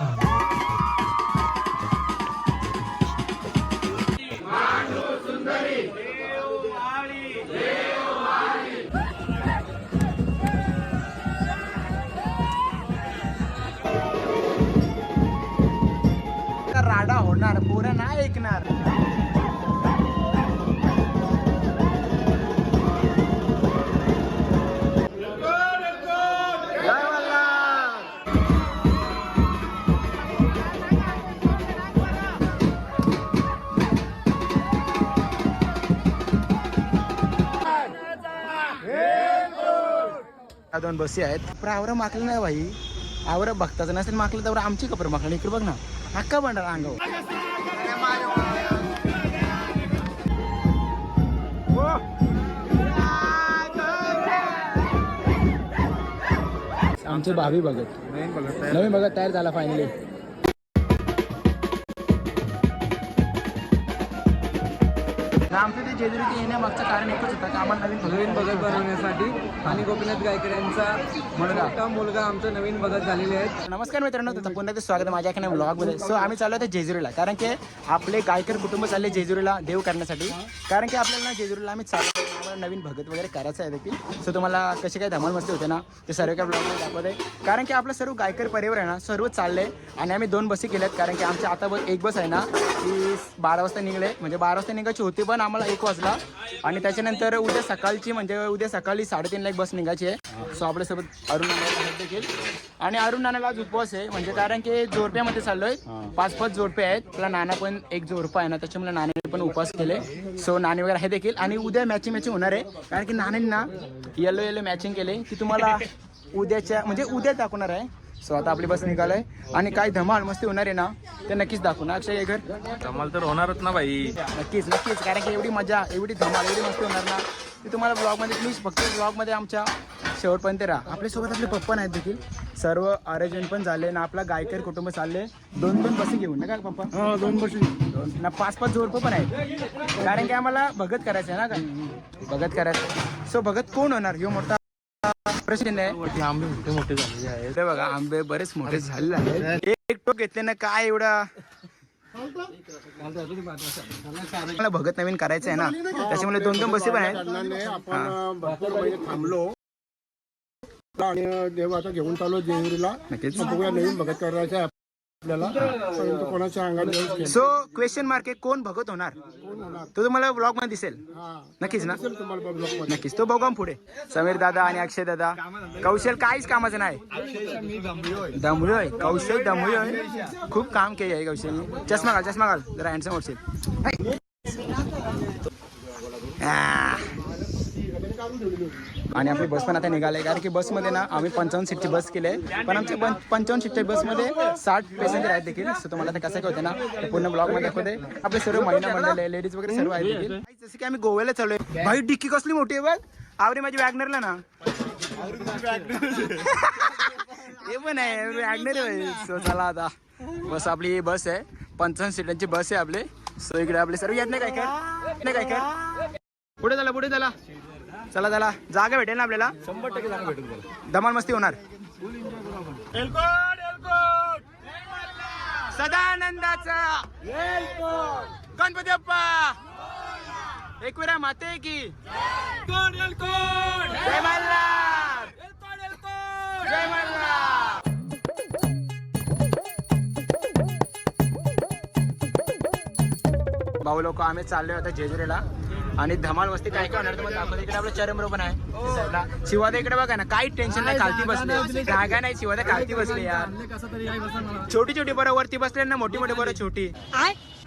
राडा दोन बसी आहेत. पण आवरं माकलं नाही भाई. आवरं बघताच नसेल माकलं तर आमची कपर माकलं इकडे बघ ना. हक्का भांडार अंगावर. आमचे भावी बघत नवीन बघत तयार झाला फायनली आमचं ते जेजुरी येण्यामागचं कारण एकच होतं की आम्हाला नवीन नवीन भगत बनवण्यासाठी आणि गोपीनाथ गायकर यांचा मुलगा. मुलगा आमचा नवीन भगत झालेले आहेत. नमस्कार मित्रांनो तुमचं पुन्हा एकदा स्वागत माझ्या एखाद्या ब्लॉगमध्ये सो आम्ही चाललो होतो जेजुरीला कारण की आपले गायकर कुटुंब चालले जेजुरीला देव करण्यासाठी. कारण की आपल्याला ना जेजुरीला आम्ही चाललो आम्हाला नवीन भगत वगैरे करायचं आहे देखील. सो तुम्हाला कसे काय धमाल मस्ती होते ना ते सर्व काय ब्लॉगमध्ये दाखवत आहे कारण की आपलं सर्व गायकर परिवार आहे ना सर्व चालले आणि आम्ही दोन बसी केल्यात. कारण की आमच्या आता बस एक बस आहे ना ती बारा वाजता निघले. म्हणजे बारा वाजता निघायची होती पण आम्हाला एक वाजला. आणि त्याच्यानंतर उद्या सकाळची म्हणजे उद्या सकाळी साडेतीनला एक बस निघायची आहे. सो आपल्यासोबत अरुण नाना देखील. आणि अरुण नानाला आज उपवास आहे. म्हणजे कारण की जोडप्यामध्ये चाललोय. पाच पाच जोडपे आहेत. त्याला नाना पण एक जोडपा आहे ना त्याच्यामुळे नाण्याने पण उपवास केले. सो नाणे वगैरे आहे देखील. आणि उद्या मॅचिंग मॅचिंग होणार आहे. कारण की नाण्याने ना येलो येलो मॅचिंग केले. की तुम्हाला उद्याच्या म्हणजे उद्या दाखवणार आहे. सो आता आपली बस निघालाय. आणि काय धमाल मस्ती होणार आहे ना ते नक्कीच दाखवू ना. अक्षय घर. कमाल तर होणारच ना भाई नक्कीच नक्कीच. कारण की एवढी मजा एवढी धमाल एवढी मस्ती होणार ना ती तुम्हाला ब्लॉगमध्ये प्लीज फक्त ब्लॉगमध्ये आमच्या शेवटपर्यंत राहा. आपल्यासोबत आपले पप्पा नाहीत देखील. सर्व अरेंजमेंट पण झाले ना आपला गायकर कुटुंब चालले. दोन दोन बसी घेऊन ना का पप्पा? दोन बसी ना पाच पाच जोडपं पण आहेत. कारण की आम्हाला भगत करायचं आहे ना काय भगत करायचं सो भगत कोण होणार? ह्यो मोठा. प्रश्न आहे. आंबे मोठे मोठे झालेले आहेत. ते बघा आंबे बरेच मोठे झालेले आहेत. एक टोक घेतले ना काय एवढा? मला भगत नवीन करायचं आहे ना. त्याच्यामुळे दोन दोन बसी पण आहेत. कारणाने आपण भरपूर महिने थांबलो. आणि देव आता घेऊन चाललो जेजुरीला. नक्कीच. मग बघूया नवीन भगत करायचं आहे. आपल्याला? परंतु कोणाच्या अंगात देव केलं. सो क्वेश्चन मार्क आहे कोण भगत होणार? तो तुम्हाला ब्लॉगमध्ये दिसेल. हा. नक्कीच ना? नक्कीच. तो बघा पुढे. समीर दादा आणि अक्षय दादा. कौशल काहीच कामाचं नाही. दमलोय. कौशल दमलोय. खूप काम केले आहे कौशलने. चष्मा घाल चष्मा घाल. जरा हँडसम आ. आणि आपली बस पण आता निघाले कारण की बसमध्ये ना आम्ही पंचावन्न सीटची बस केली आहे. पण आमच्या पंचावन्न सीटच्या बसमध्ये साठ पॅसेंजर आहेत देखील. सो तुम्हाला ते कसं काय होते ना ते पूर्ण ब्लॉगमध्ये दाखवते. आपले सर्व महिला मंडळ आहे लेडीज वगैरे सर्व आहेत देखील. जसं की आम्ही गोव्याला चाललोय. भाई डिक्की कसली मोठी आहे बघ. आवडी माझी वॅगनरला ना. ते पण आहे वॅगनर आहे सो चला आता. बस आपली ही बस आहे. पंचावन्न सीटांची बस आहे आपली. सो इकडे आपले सर्व येत नाही काय काय नाही काय काय पुढे झाला पुढे झाला चला चला. जागा भेटेल ना आपल्याला? शंभर टक्के जागा भेटेल धमाल मस्ती होणार. सदानंदाचा. गणपती बाप्पा. एक वेळा माते की. जय मल्हार. जय मल्हार. भाऊ लोक आम्ही चाललोय आता जेजुरीला. आणि धमाल वस्ती काय काय होणार तुम्हाला दाखवतो. इकडे आपलं चरम पण आहे. साईडला. शिवादा इकडे बघा ना काही टेन्शन नाही खालती बसले. जागा नाही शिवादा खालती बसले यार. छोटी छोटी बरं वरती बसले ना मोठी मोठी बरं छोटी.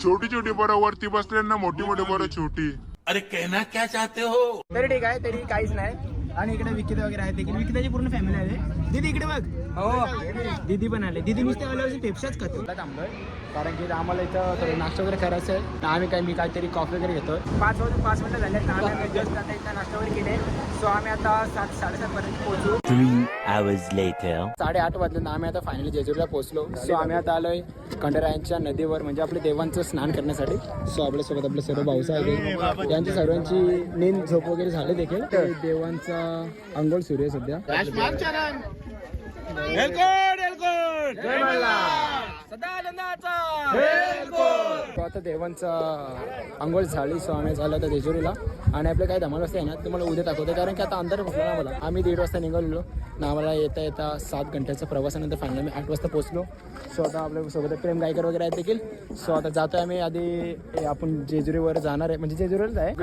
छोटी छोटी बरं वरती बसल्यांना मोठी मोठी बरं छोटी. तरी ठीक आहे तरी काहीच नाही. आणि इकडे विकिता वगैरे आहे देखील. विकिताची पूर्ण फॅमिली आहे. दीदी इकडे बघ. हो. दीदी पण आले. दीदी नुसते आल्यावर पेप्साच खातो. थांबलोय कारण की आम्हाला इथं थोडं नाश्ता वगैरे करायचं आहे. तर आम्ही काय मी काहीतरी कॉफी वगैरे घेतो पाच वाजून पाच मिनिटं झाले तर आम्ही जस्ट आता इथं नाश्ता वगैरे केले सो आम्ही आता सात साडेसात पर्यंत पोहोचू. Later. साडेआठ वाजले आम्ही आता फायनली जेजुरीला पोहोचलो. सो आम्ही आता आलोय खंडरायांच्या नदीवर म्हणजे आपल्या देवांचं स्नान करण्यासाठी. सो आपल्यासोबत आपले सर्व भाऊसाहेब यांची सर्वांची नींद झोप वगैरे झाले देखील. देवांचा अंघोळ सुरू आहे सध्या. जय मल्हार. So आता देवांचा आंघोळ झाली सो आम्ही झालं आता जेजुरीला. आणि आपले काय धमाल असते ना तुम्हाला उद्या दाखवते कारण की आता अंधार बसला ना मला आम्ही दीड वाजता निघालेलो. ना आम्हाला येता येता सात घंट्याचा प्रवासानंतर फायनल आम्ही आठ वाजता पोहोचलो. सो आता आपल्यासोबत प्रेम गायकर वगैरे आहेत देखील. सो आता जातोय आम्ही. आधी आपण जेजुरीवर जाणार आहे. म्हणजे जेजुरीलाच आहे.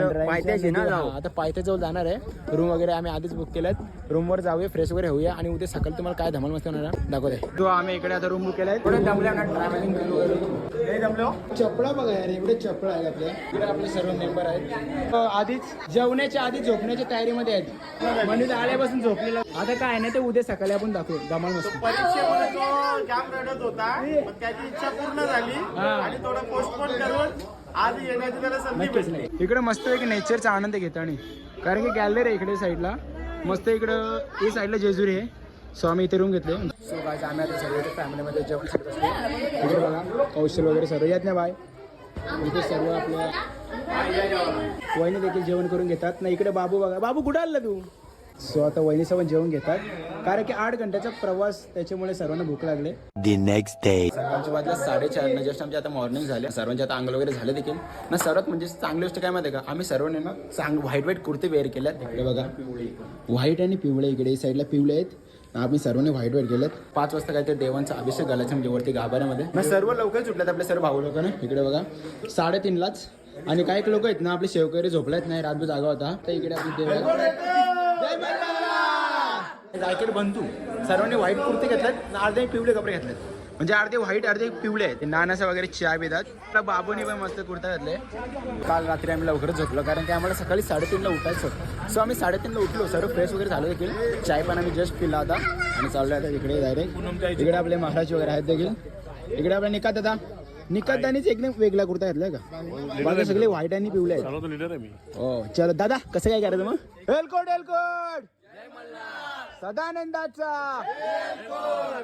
आता पायथ्याजवळ जाणार आहे. रूम वगैरे आम्ही आधीच बुक केल्यात. रूमवर जाऊया फ्रेश वगैरे होऊया. आणि उद्या सकाळी तुम्हाला काय धमाल मस्त होणार आहे दाखवते तो आम्ही इकडे आता रूम बुक केलाय. थोडे जमल्या ना ट्रॅव्हलिंग चपळा बघा यार एवढे चपळा आहेत आपल्या इकडे आपले सर्व मेंबर आहेत. आधीच जेवण्याच्या आधी झोपण्याच्या तयारीमध्ये आहेत. म्हणजे आल्यापासून झोपलेला. आता काय नाही ते उद्या सकाळी आपण दाखवू धमाल मस्त. परीक्षेमध्ये तो जाम रडत होता पण त्याची इच्छा पूर्ण झाली. आणि थोडं पोस्टपोन करून आज येण्याची त्याला संधी नक्कीच भेटली. नाही. इकडे मस्त एक नेचरचा आनंद घेतो आणि. कारण की गॅलरी आहे इकडे साईडला मस्त इकडं ही साईडला जेजुरी आहे. सो आम्ही इथे रूम घेतले. सो काय आम्ही आता सर्व फॅमिलीमध्ये जेवण करत असतो. इकडे बघा कौशल वगैरे सर्व. येत नाही बाय. इथे सर्व आपल्या वहिनी देखील जेवण करून घेतात. ना इकडे बाबू बघा. बाबू कुठं आला तू? सो आता वहिनीसोबत जेवण घेतात. कारण की आठ घंट्याचा प्रवास त्याच्यामुळे सर्वांना भूक लागले. The next day. सर्वांच्या वाजल्या साडेचार ना जस्ट आमचे आता मॉर्निंग झाले. सर्वांचे आता अंगल वगैरे झाले देखील. ना सर्वात म्हणजे चांगली गोष्ट काय माहिती आहे का? आम्ही सर्वांनी ना चांग व्हाईट व्हाईट कुर्ते वेअर केल्यात. इकडे बघा. व्हाईट आणि पिवळे इकडे साईडला पिवळे आहेत. आम्ही सर्वांनी व्हाईट व्हाईट केलेत पाच वाजता काहीतरी देवांचा अभिषेक घालायचा म्हणजे वरती गाभाऱ्यामध्ये. ना सर्व लवकर सुटल्यात आपले सर्व भाऊ लोक ना. इकडे बघा. साडेतीनलाच. आणि काही लोक आहेत ना आपले शेवकरी झोपलेत नाही रातभर जागा होता. तर इकडे आपली देव जायकेट बंधू सर्वांनी व्हाईट कुर्ते घेतलेत अर्धे पिवळे कपडे घेतलेत. म्हणजे अर्धे व्हाईट अर्धे पिवळे आहेत. नानासा वगैरे चहा पितात. तर बाबूनी पण मस्त कुर्ता घातले काल रात्री आम्ही लवकरच झोपलो कारण की आम्हाला सकाळी साडेतीनला उठायचं होतं. सो आम्ही साडेतीनला उठलो. सर्व फ्रेश वगैरे झालो देखील. चाय पण आम्ही जस्ट पिला आता आणि चाललो आता इकडे डायरेक्ट इकडे आपले महाराज वगैरे आहेत देखील. इकडे आपला निकात दादा. निकात दानीच एकदम वेगळा कुर्ता घातलाय का? बाकी सगळे व्हाईट आणि पिवळे आहेत. हो चलो दादा कसं काय करायचं मग? एलकोड एलकोड सदानंदाचा!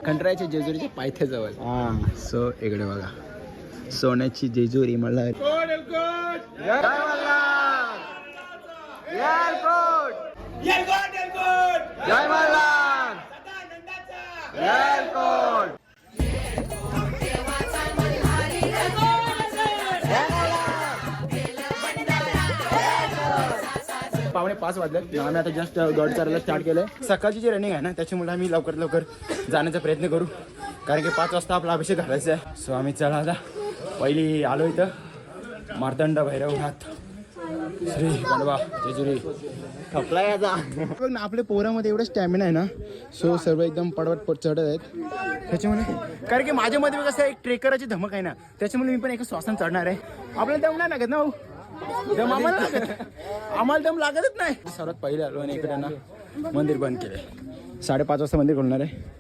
खंडरायच्या जेजुरीच्या पायथ्याजवळ. हा. सो इकडे बघा. सोन्याची जेजुरी मला जय मल्हार! पावणे पाच वाजले आम्ही आता जस्ट गड करायला स्टार्ट केलंय. सकाळची जी रनिंग आहे ना त्याच्यामुळे आम्ही लवकर लवकर जाण्याचा प्रयत्न करू. कारण की पाच वाजता आपला अभिषेक घालायचा आहे. सो आम्ही चला आता. पहिली आलो इथं. मार्तंड भैरवनाथ श्री गणवा जेजुरी. थकलाय आता. बघ ना आपल्या पोरामध्ये एवढं स्टॅमिना आहे ना. सो सर्व एकदम पडवट पड चढत आहेत. त्याच्यामुळे कारण की माझ्यामध्ये कसं एक ट्रेकराची धमक आहे ना. त्याच्यामुळे मी पण एका श्वासन चढणार आहे. आपल्याला दम नाही लागत ना दम आम्हाला लागत आम्हाला दम लागतच नाही. सर्वात पहिले आलो आणि इकडे ना मंदिर बंद केले साडेपाच वाजता मंदिर खोलणार आहे.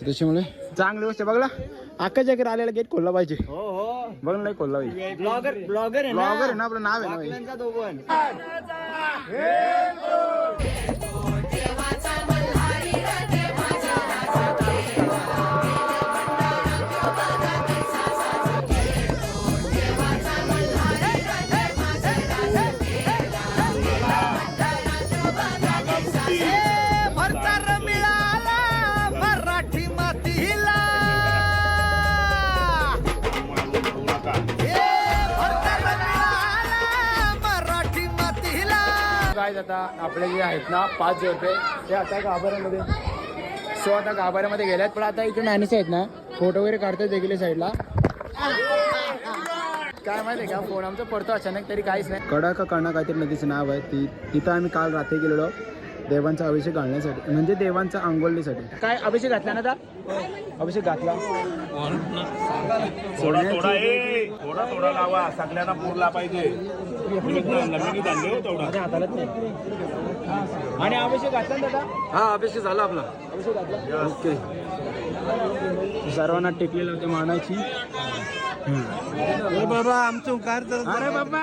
त्याच्यामुळे चांगली गोष्ट. बघला. आकाश जगर आलेला गेट खोलला पाहिजे. हो हो. बघ नाही खोलला पाहिजे ब्लॉगर ब्लॉगर आहे ब्लॉगर आहे ना आपलं नाव आहे ना काय आता. आपले जे आहेत ना पाच जोडपे ते आता गाभाऱ्यामध्ये सो आता गाभाऱ्यामध्ये गेल्यात पण आता इकडे नानीचे आहेत ना फोटो वगैरे काढतात देखील साईडला. काय माहिती का फोन आमचा पडतो अचानक तरी काहीच नाही. कडा का कणा काहीतरी नदीचं नाव आहे. ती तिथं आम्ही काल रात्री गेलेलो. देवांचा अभिषेक घालण्यासाठी म्हणजे देवांचा आंघोळीसाठी. काय अभिषेक घातला ना आता? अभिषेक घातला. थोडा थोडा ए थोडा थोडा लावा सगळ्यांना पुरला पाहिजे. आणले हो तेवढा. माझ्या हातालाच नाही आणि अभिषेक घातला ना दादा? हा अभिषेक झाला आपला. अभिषेक घातला. ओके. सर्वांना टेकलेलं होते मानाची बाबा आमचं कार. तर अरे बाबा!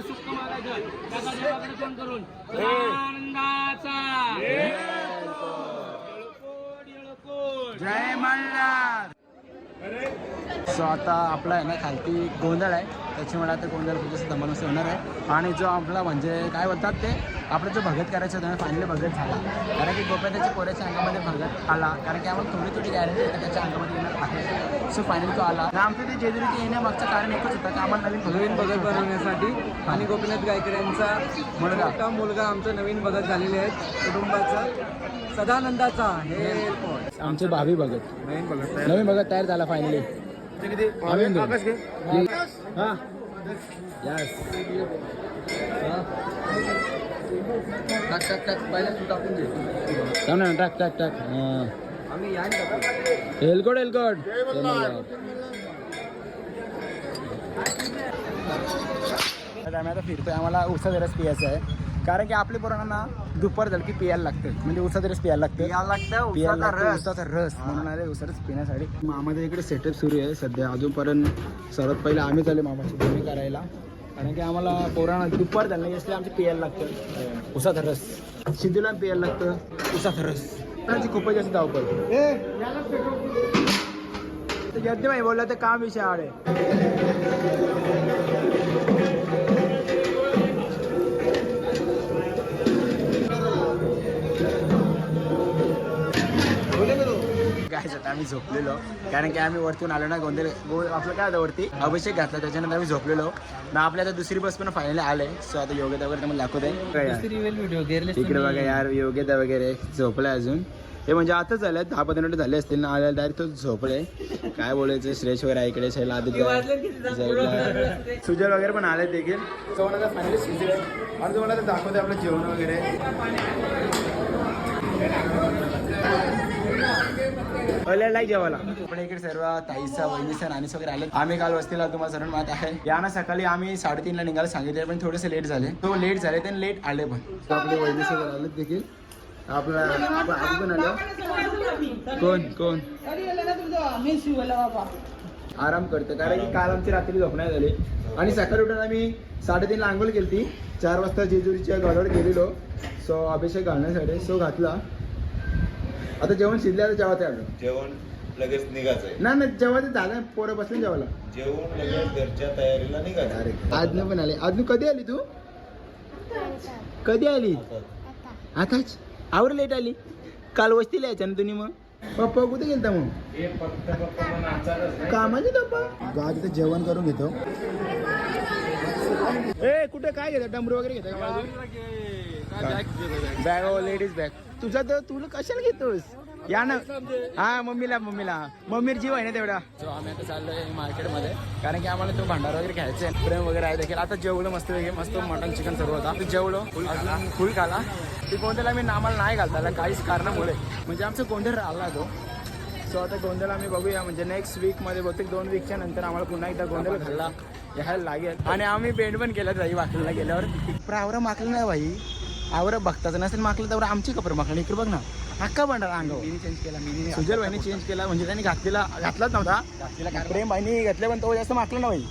सुख मागायचं त्याचा देवाकडे फोन करून आनंदाचा जय मल्हार सो आता आपला आहे ना खालती गोंधळ आहे. त्याच्यामुळे आता गोंधळ खूप धमाल होणार आहे. आणि जो आपला म्हणजे काय बोलतात ते? आपला जो भगत करायचा होता फायनली भगत झाला. कारण की गोप्याच्या पोऱ्याच्या अंगामध्ये भगत आला. कारण की आम्हाला थोडी थोडी गॅरंटी आहे त्याच्या अंगामध्ये येणार आहे. सो फायनली तो आला. आमचं ते जेजुरीचे येण्यामागचं कारण एकच होतं की आम्हाला नवीन नवीन भगत भगत बनवण्यासाठी आणि गोपीनाथ गायकर यांचा मुलगा. मोठा मुलगा आमचा नवीन भगत झालेले आहेत. कुटुंबाचा सदानंदाचा हे आमचे भावी भगत. नवीन भगत नवीन भगत तयार झाला फायनली हा. यस टाक टाक टाक. पहिला तू टाकून घे ना टाक टाक टाक. हां. आम्ही यान टाकू आम्ही आता फिरतोय. आम्हाला उसाचा रस पियायचा आहे. कारण की आपल्या पोरांना दुपार झालं की पियायला लागतं. म्हणजे उसाचा रस प्यायला लागतं. लागतं पियायला लागतं उसाचा रस. म्हणून आले उसाचा पिण्यासाठी. मामाच्या इकडे सेटअप सुरू आहे. सध्या अजूनपर्यंत सर्वात पहिले आम्ही चालू मामाची भूमी करायला. कारण की आम्हाला पोरांना दुपार झालं नाही असले आमचे पियायला लागतं. उसाचा रस. शिदूला पियायला लागतं. उसाचा रस. त्यांची खूपच जास्त धावपळ. यज्ञ भाई बोलला तर काम विषय आड आहे. काय आता आम्ही झोपलेलो. कारण की आम्ही वरतून आलो ना गोंधळ गो आपलं काय होतं वरती? अभिषेक घातला त्याच्यानंतर आम्ही झोपलेलो. ना आपल्या आता दुसरी बस पण फायनली आले. सो आता योग्यता वगैरे तुम्हाला दाखवते. गेरले इकडे बघा यार योग्यता वगैरे. झोपलाय अजून. हे म्हणजे आताच झाले दहा पंधरा मिनिटं झाले असतील ना आल्या डायरेक्ट तो झोपले काय बोलायचं श्रेष वगैरे आहे इकडे शैला आदित्य सुजल वगैरे पण आले देखील. आता फायनली शिजले आणि तुम्हाला दाखवते आपलं जेवण वगैरे. पहिल्याला जेवायला. आपल्या इकडे सर्व ताईचा वहिनीचा नानीस वगैरे आले. आम्ही काल वस्तीला तुम्हाला सर्व माहीत आहे. या ना सकाळी आम्ही साडेतीनला निघायला सांगितले पण थोडेसे लेट झाले. तो लेट झाले ते लेट आले पण. तो आपले वहिनीस वगैरे आले देखील. आपला पण आलो कोण? कोण? आराम करतो कारण की काल आमची रात्री झोप नाही झाली. आणि सकाळी उठून आम्ही साडेतीनला आंघोळ केली चार वाजता जेजुरीच्या गडावर गेलेलो सो अभिषेक घालण्यासाठी सो घातला. आता जेवण शिजल्याचं जेवायचं आलो जेवण लगेच निघायचंय. ना ना जेव्हा ते झालं पोरं बसले जेवायला. जेवण लगेच घरच्या तयारीला निघायचं. आज पण आले. आज कधी आली तू? कधी आली? आताच. आवर लेट आली? काल वस्तीला यायच्या ना तुम्ही मग? पप्पा कुठे गेलता मग? कामाचे पप्पा? गाव तिथे जेवण करून घेतो. ए कुठे? काय घेतात डमरू वगैरे घेतात बॅग लेडीज बॅग तुझा तर तुला कशाला घेतोस? या ना. हा मम्मीला मम्मीला. मम्मीर जीव आहे ना तेवढा. आम्ही आता चाललोय मार्केटमध्ये कारण की आम्हाला तो भांडार वगैरे घ्यायचा आहे. प्रेम वगैरे आहे देखील. आता जेवलो मस्त वेगळे मस्त मटन चिकन सर्व होता ते जेवलो. फुल खाला. ती गोंधळला मी नामाला नाही घालता आला काहीच कारणामुळे. म्हणजे आमचं गोंधळ राहिला तो. सो आता गोंधळ आम्ही बघूया. म्हणजे नेक्स्ट वीकमध्ये बहुतेक दोन वीकच्या नंतर आम्हाला पुन्हा एकदा गोंधळ घालला घ्यायला लागेल. आणि आम्ही बेंड पण केलं जाई वाकलीला गेल्यावर. पण आवरा माकलं नाही भाई. आवरा बघताच नसेल माकलं तेवढं आमची कपडे माकलं. इकडे बघ ना. हक्का भांडार अंगावर चेंज केला मी सुजल भाईने चेंज केला म्हणजे त्यांनी घातलेला घातलाच नव्हता. प्रेम भाईनी घातले पण तो जास्त माकलं ना भाई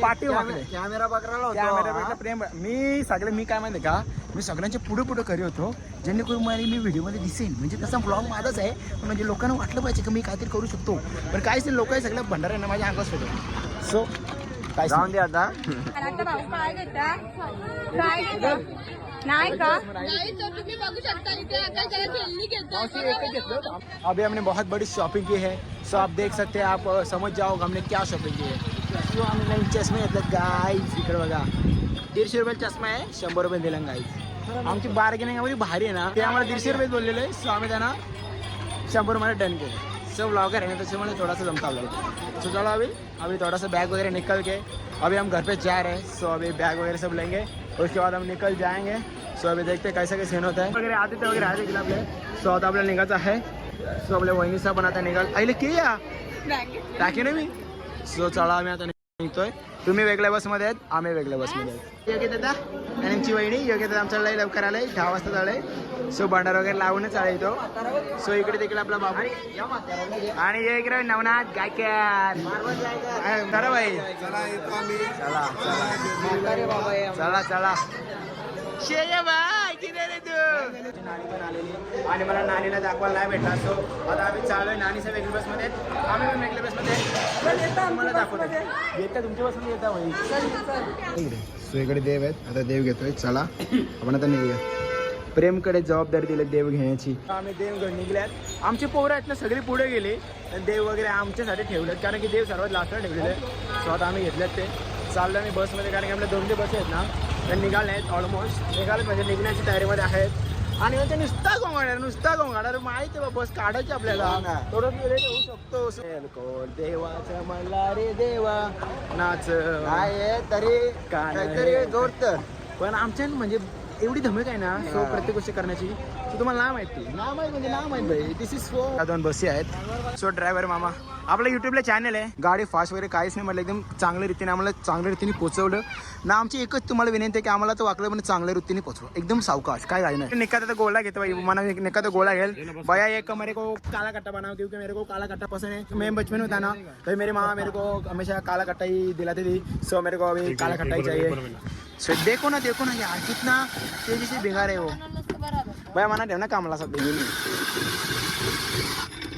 पाठी कॅमेरा प्रेम मी सगळे मी काय माहिती का? मी सगळ्यांचे पुढे पुढे करी होतो. जेणेकरून मला मी व्हिडिओमध्ये दिसेन. म्हणजे तसा ब्लॉग माझाच आहे. पण म्हणजे लोकांना वाटलं पाहिजे की मी काहीतरी करू शकतो. पण काहीच नाही. लोक सगळं भंडार ना माझ्या अंगात होतं सो जाऊन दे आता आता भाऊ काय घेता काय नाही का अभी हमने बहुत बड़ी शॉपिंग की है। सो आप देख सकते हैं आप समझ जाओ हमने क्या शॉपिंग की है। सो आम्ही चष्मे घेतले गाईज इकडे बघा दीडशे रुपयाला चष्मा आहे शंभर रुपये दिलं गाईज आमची बार्गेनिंग एवढी भारी आहे ना। ते आम्हाला दीडशे रुपये बोललेले सो आम्ही त्यांना शंभर मध्ये डन केलं सो ब्लॉगर है ना मैंने थोड़ा सा जमता हम तो चलो अभी अभी थोड़ा सा बैग वगैरह निकल के अभी हम घर पे जा रहे हैं सो अभी बैग वगैरह सब लेंगे उसके बाद हम निकल जाएँगे सो अभी देखते हैं कैसा कैसे सीन होता है। वगैरह आते थे वगैरह आते गिला सो आता आप निकलता है सो अपने वहीं से बनाते निकल। अरे क्या? टाके ना सो चला मैं आता निघतोय. तुम्ही वेगळ्या बसमध्ये आहेत आम्ही वेगळ्या बसमध्ये आहेत. योग्य दादा आणि आमची वहिनी योग्य दादा आमच्या लई लवकर आलंय दहा वाजता झालंय. सो भांडार वगैरे लावूनच आलाय तो सो इकडे तिकडे आपला बाबू. आणि हे इकडे नवनाथ गायकर खरं भाई. चला चला. चला चला. शेय बाय पण आलेली आणि मला नानीला दाखवायला नाही भेटला. सो आता आम्ही चाललोय नानीच्या वेगळ्या बसमध्ये. आम्ही पण वेगळ्या बसमध्ये. मला दाखवतो. येतं तुमच्या बसमध्ये येता भाई. सो इकडे देव आहेत. आता देव घेतोय. चला आपण आता निघूया. प्रेमकडे जबाबदारी दिली देव घेण्याची. आम्ही देवकडे निघल्यात. आमचे पोरं आहेत ना सगळे पुढे गेले. आणि देव वगैरे आमच्यासाठी ठेवलेत. कारण की देव सर्वात लास्टला ठेवलेले सो आता आम्ही घेतल्यात ते. चाललो मी बसमध्ये कारण की आपल्या दोन ते बस आहेत ना. त्या निघाल्या आहेत ऑलमोस्ट निघाले म्हणजे निघण्याची तयारीमध्ये आहेत. आणि ते नुसता गोंगाड्या नुसता गोंगाड्या माहिती आहे बा बस काढायची आपल्याला. थोडं लेट होऊ शकतो. कोण देवाचा मला रे देवा. नाच. आहे तरी काहीतरी जोरत पण आमच्या म्हणजे एवढी धमक आहे ना सो प्रत्येक गोष्ट करण्याची सो तुम्हाला नाव माहिती नाव माहिती म्हणजे नाव माहिती भाई. दिस इज फो दोन बसी आहेत. सो ड्रायव्हर मामा आपलं युट्यूबला चॅनल आहे. गाडी फास्ट वगैरे काहीच नाही म्हटलं एकदम चांगल्या रीतीने आम्हाला चांगल्या रीतीने पोहोचवलं ना आमची एकच तुम्हाला विनंती आहे की आम्हाला तो वाकलं पण चांगल्या रीतीने पोहोचव एकदम सावकाश काय काय नाही. निकात आता गोला घेतो भाई मना निकात गोला घेल. भैया एक मेरे को काला कट्टा बनाओ क्योंकि मेरे को काला कट्टा पसंद है. मैं बचपन में था ना तो मेरी माँ मेरे को हमेशा काला कट्टा ही दिलाती थी सो मेरे को अभी काला कट्टा ही चाहिए। सो देखो ना देखो ना यार कितना तेजी से भिगा रहे हो। भैया मना ठेव ना कामला सध्या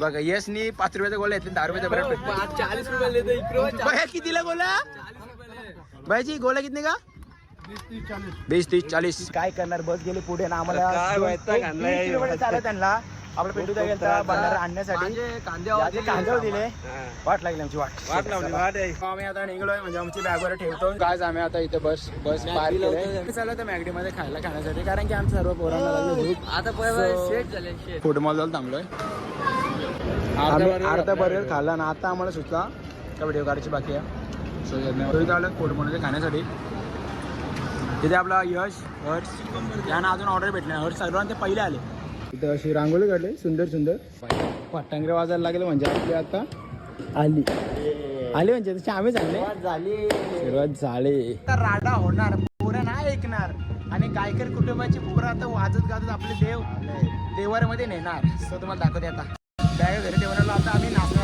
बघा यशनी पाच रुपयाचा गोला घेतले दहा रुपयाचा बरं चाळीस रुपये इकडे भैया कितीला गोला भैयाची गोला कितने का वीस तीस चाळीस. काय करणार? बस गेली पुढे ना आम्हाला चालत त्यांना. आपला पेटू गेलता भंडारा आणण्यासाठी. याचे कांद्यावर दिले वाट लागली आमची वाट. वाट लावली, वाट आहे. आम्ही आता निघलोय म्हणजे आमची बॅग वर ठेवतो. काय आम्ही आता इथे बस बस पार केलंय. चालू होतं मॅगडी मध्ये खायला खाण्यासाठी कारण की आमच्या सर्व पोरांना भूक. आता फूड मॉल जाऊन थांबलोय. आम्ही अर्धा बर्गर खाल्ला ना आता आम्हाला सुचला का व्हिडिओ काढायची बाकी आहे. सो इथं आलं फूड मॉलमध्ये खाण्यासाठी. तिथे आपला यश हर्ष. यांना अजून ऑर्डर भेटले हर्ष सर्वांना ते पहिले आले. इथं अशी रांगोळी काढली सुंदर सुंदर. पट्टांगरे वाजायला लागले म्हणजे आपली आता. आली. आली म्हणजे तशी आम्हीच आणले झाली. सुरुवात झाली. तर राडा होणार पोरं नाही ऐकणार. आणि गायकर कुटुंबाची पोरं आता वाजत गाजत आपले देव देवारमध्ये नेणार. सो तुम्हाला दाखवते आता. बॅग घरी ठेवणार आता आम्ही नाचणार